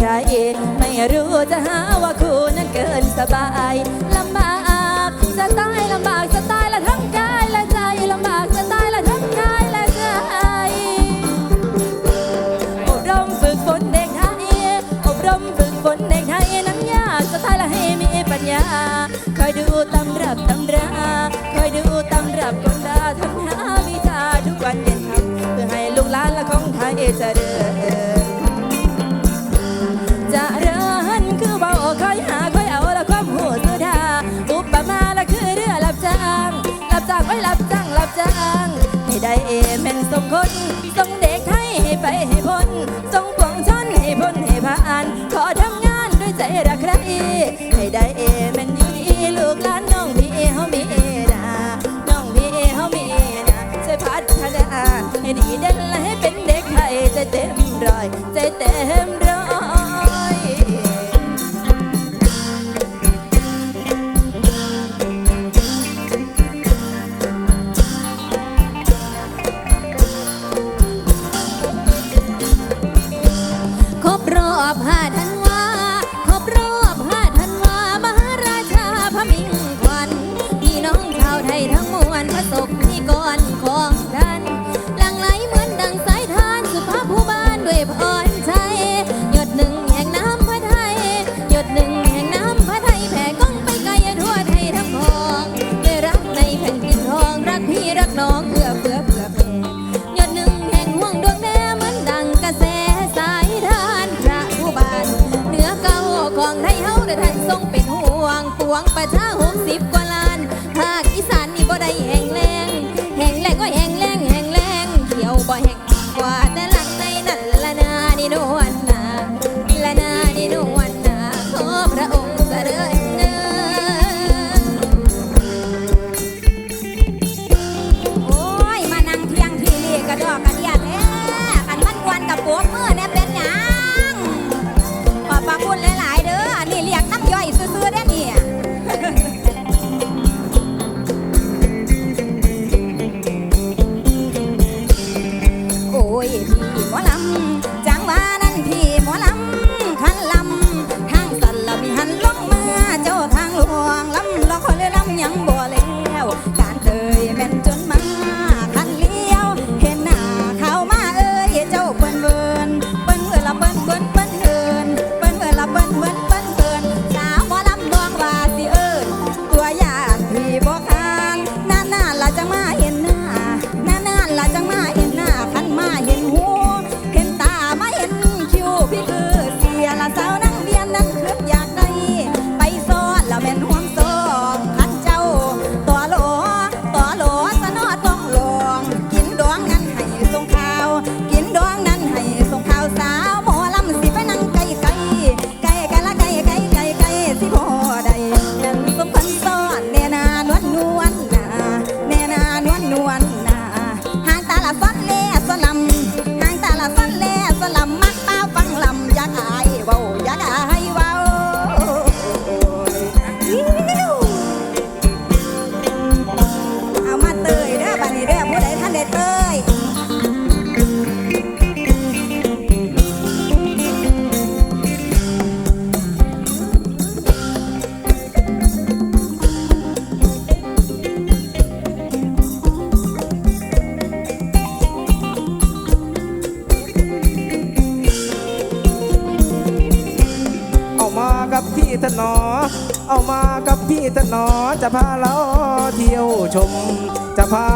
ใคร ไม่รู้จะหาว่าคู่นั้นเกินสบายลำบากจะตายลำบากจะตายละทั้งกายและใจลำบากจะตายละทั้งกายและใจอบรมฝึกฝนเด็กไทยอบรมฝึกฝนเด็กไทยนั้นยากจะตายละให้มีปัญญาคอยดูตำรับตำราคอยดูตำรับคนดาทำหาวิชาทุกวันเย็นทำเพื่อให้ลูกหลานละของไทยเจริญ ได้เอเมนส่งคนส่งเด็กไทยให้ไปให้พ้นส่งปวงชนให้พ้นให้ผ่าน ขอทำงานด้วยใจรักใครให้ได้เอเมนอยู่ดีลูกหลานน้องพี่เฮามีนาน้องพี่เฮามีนาช่วยพัฒนาให้ดีเด่นและให้เป็นเด็กไทยใจเต็มร้อยใจเต็ม วง ยังบ่ จะพาเราเที่ยวชม จะพา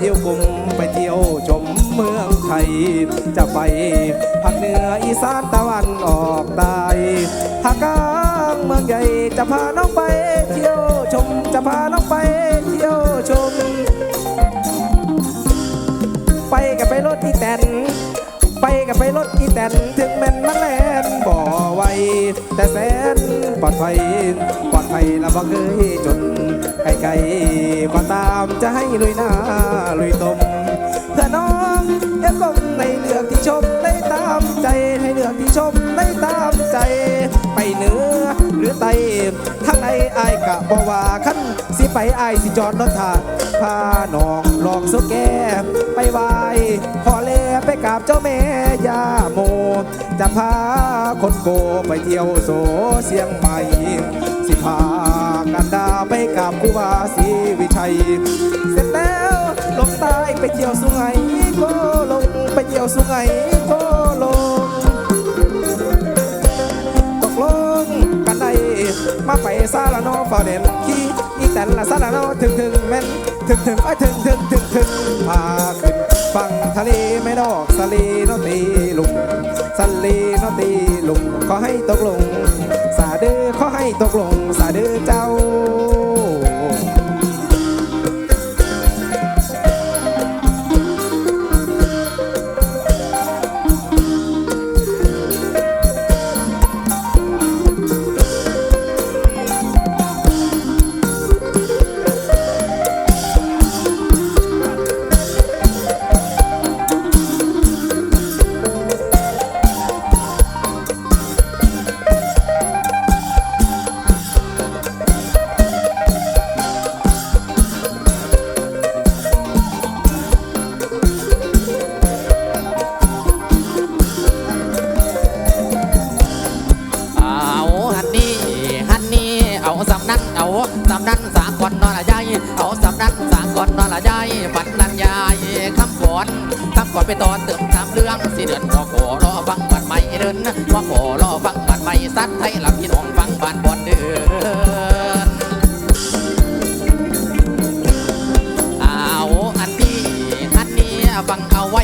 เอวกลุ่มไปเที่ยวชมเมืองไทย จะไปภาคเหนืออีสานตะวันออกใต้ภาคกลางเมืองใหญ่จะพาน้องไปเที่ยวชม จะพาน้องไปเที่ยวชม ไปกับไปรถที่แตนไปกับไปรถอีแตนถึงแม่นมันแลนบ่ไวแต่แสนปลอดภัยปลอด ภัยและบ่เคยจนไกลๆก็ตามจะให้ลุยหน้าลุยตมเพื่อน้องอย่ากลมในเลือกที่ชมได้ตามใจให้เลือกที่ชมได้ตามใจ ไปเหนือหรือไตทางในอายกะบ่ว่าคันสิไปอายสิจอดรถทาพาน้องลองสุแกไปไหวพอแลไปกราบเจ้าแม่ยาโม จะพาคนโกไปเที่ยวโซเสียงใหม่ สิพากันดาไปกับครูบาศรีวิชัย เสร็จแล้วลงใต้ไปเที่ยวสุไหงโกลงไปเที่ยวสุไหงโกลงตกลงกันได้มาไปซาลาโนฟาเดนขี่อีแตนละซาลาโนถึงถึงแม่นถึงถึงไอ้ถึงถึงถึงถึงพาขึ้นฝั่งทะเลไม่ดอกสลีโนตีลุง สลีโนตีลุงขอให้ตกลง สาดือขอให้ตกลง สาดือเจ้า ก่อนไปตอนเติมตามเรื่องสิเดือนพอขอรอฟังบันใหม่เดินว่าขอรอฟังบันใหม่สัตว์ไทยหลับพี่น้องฟังบานบอนเดินเอาอันนี้อันนี้ฟังเอาไว้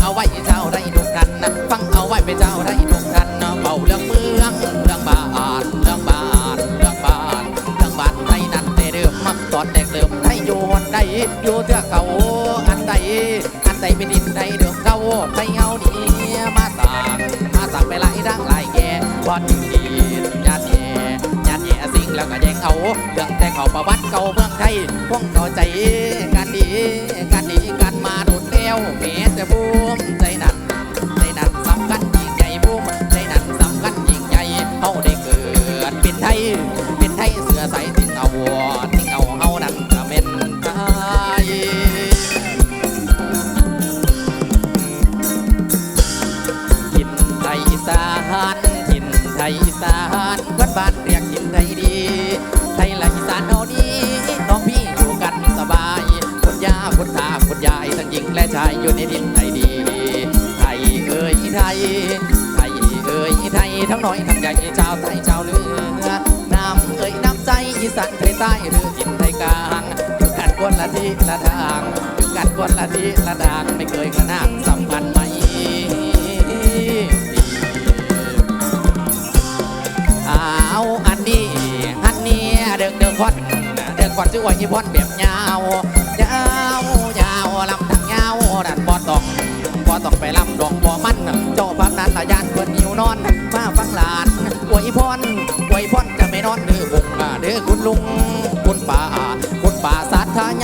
เอาไว้เจ้าได้ทุกกันฟังเอาไว้ไปเจ้าได้ทุกกันเบาเรื่องเมืองเรื่องบ้านเรื่องบ้านเรื่องบ้านเรื่องบ้านไทยนั้นแต่เดิมตอนแรกเดิมไทยอยู่หนใดอยู่เทือกเขา ดิมเฮาไทยเอาดีมาสั่งมาสั่งไปหลายดังหลายแก่วันดีญาติแย่ญาติแย่สิ่งแล้วก็แย่งเอาเรื่องแต่เขาประวัติเก่าเมืองไทยพวกเข้าใจกันดีกันดีกันมาโดดแล้วแม้แต่บูม อยู่ในดินไทยดี ไทยเอ่ยไทย ไทยเอ่ยไทยทั้งน้อยทั้งใหญ่ชาวไทยชาวเหนือ น้ำเอ่ยน้ำใจอีสานเคยใต้หรือถิ่นไทยกลางอยู่กันคนละที่ละทางอยู่กันคนละที่ละทางไม่เคยกระนาสัมพันธ์ไหมเอาอันนี้อันนี้เด็กเด็กควันเด็กควันชื่อว่าอีพอนแบบยาวยาว องบ่ต้องไปลำดองบ่มัน เจ้าภาพนั้นละยานเพิ่นหิวนอน มาฟังหลานอวยพรอวยพรจะไม่นอนเด้อบุงเด้อคุณลุง คุณป่าคุณป่าสัทธาญา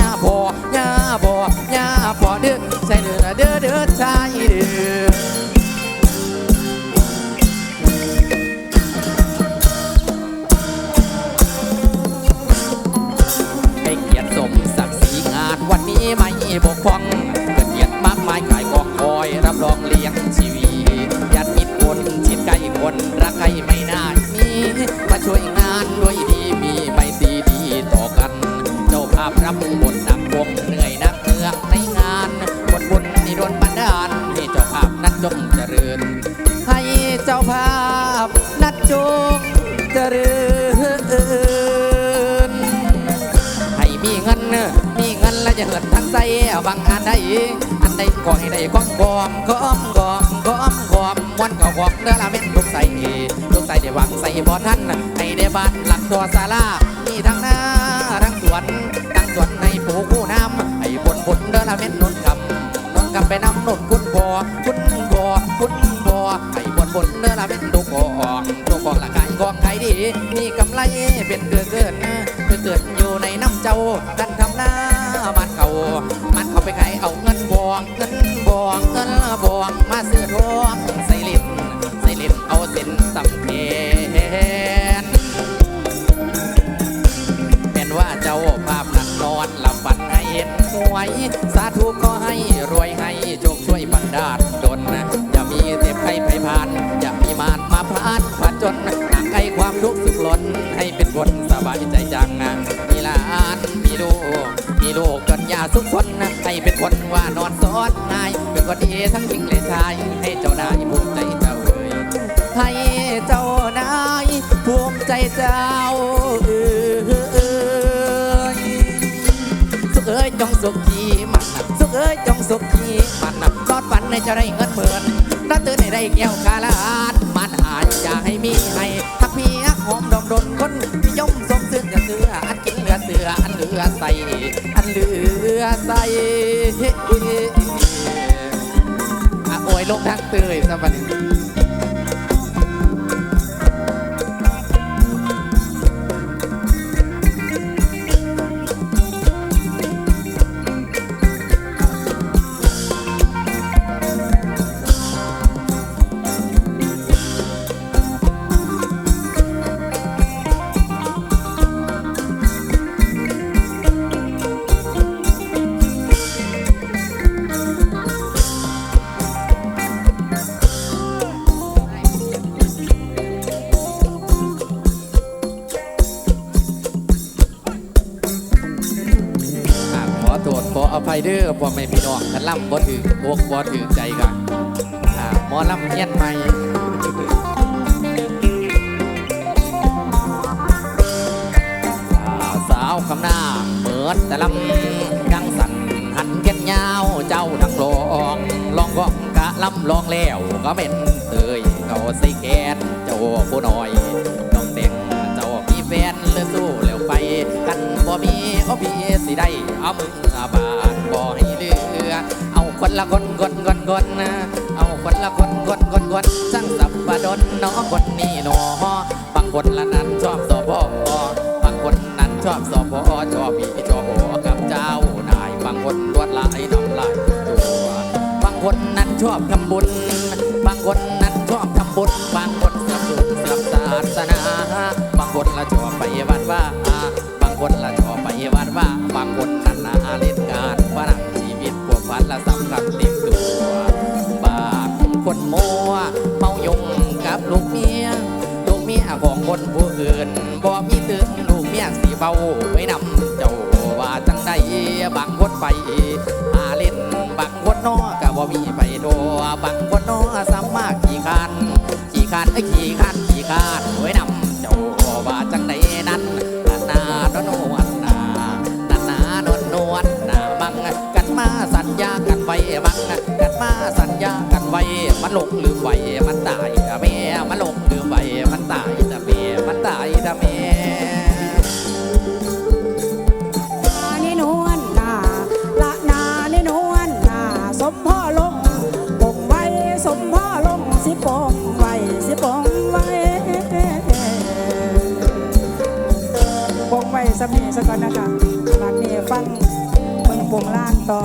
เงินแล้วจะเหินทางใส่บางอันใดอันใดก็ให้ได้ความกอมกอมกอมกอมกอมวันก็บอกเด้อละเม็ดลูกใส่ลูกใส่ได้หวังใส่บ่ทันให้ได้บ้านหลังตัวศาลามีทั้งหน้าทั้งสวนทั้งสวนในปูคู่น้ำให้บนบนเด้อละเม็ดนนคำนนคำไปนำนนคุณพ่อคุณพ่อคุณพ่อให้บนบนเด้อละเม็ดลูกกองลูกกองละกายกองใครดีมีกำไรเป็นเกินเกินเกินเกินอยู่ในน้ำเจ้ากันทำหน้ นห่างไกลความทุกข์สุขล้นให้เป็นคนสบายใจจังมีหลานมีลูกมีลูกกันยาสุขคนให้เป็นคนว่านอนสอนนาย เป็นคนดีทั้งหญิงและชาย ให้เจ้านายภูมิใจเจ้าเอ่ยให้เจ้านายภูมิใจเจ้าเอ่ยสุขเอ้ยจงสุขีมันนะสุขเอ้ยจงสุขีมันนะรอดฝันในจะได้เงินหมื่นรัตื่นให้ได้แก้วกาลาด มันอาจจะให้มีให้ทักเพียกหอมดอมดนคนนิยมสมซื่อเสืออันกินเหลือเสืออันเหลือใส่อันเหลือใส่อะโอ้ยลงทางเตยสวัสดี เด้อพ่อแม่พี่น้องท่านล่ำบ่ถึงอกบ่ถึงใจกันอ่าหมอลำเฮียนใหม่สาวคำหน้าเปิดแต่ลำดังสั่นหันเก็นยาวเจ้าทั้งลองลองก็กะลำลองแล้วก็เป็นเตยเขาใส่แกนเจ้าผู้น้อยน้องเด็กเจ้ามีแฟนเลือสู้แล้วไปกันบ่มีโอพีสิได้เอามือ คนละคนคนคนคนนะเอาคนละคนคนคนคนช่างสับปะดนเนาะคนนี้เนาะบางคนละนั้นชอบสอบอบางคนนั้นชอบสอบพอชอบพี่ชอบอกับเจ้านายบางคนลวดลายน้ำลายตัวบางคนนั้นชอบทำบุญ บางคนนั้นชอบทำบุญบางคนสนับสนุนสนับศาสนาบางคนละชอบไปวัดว่า เมียสีเบาไว้นำเจ้าว่าจังใดบางคนไปหาเล่นบางคนน้อก็บ่มีไปโดบางคนน้อสามารถขี่คานขี่คานไอ้ขี่คานขี่คานไว้นำเจ้าว่าจังใดนั้นนานาดอนวลนานานาดอนนวลนาบังกันมาสัญญากันไว้บังกันมาสัญญากันไว้มันหลงลืมไว้ สมีสักก่อนนะคะบัดนี้ฟังเมืองปงล่างต่อ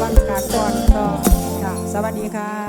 ฟังการก่อนต่อค่ะสวัสดีค่ะ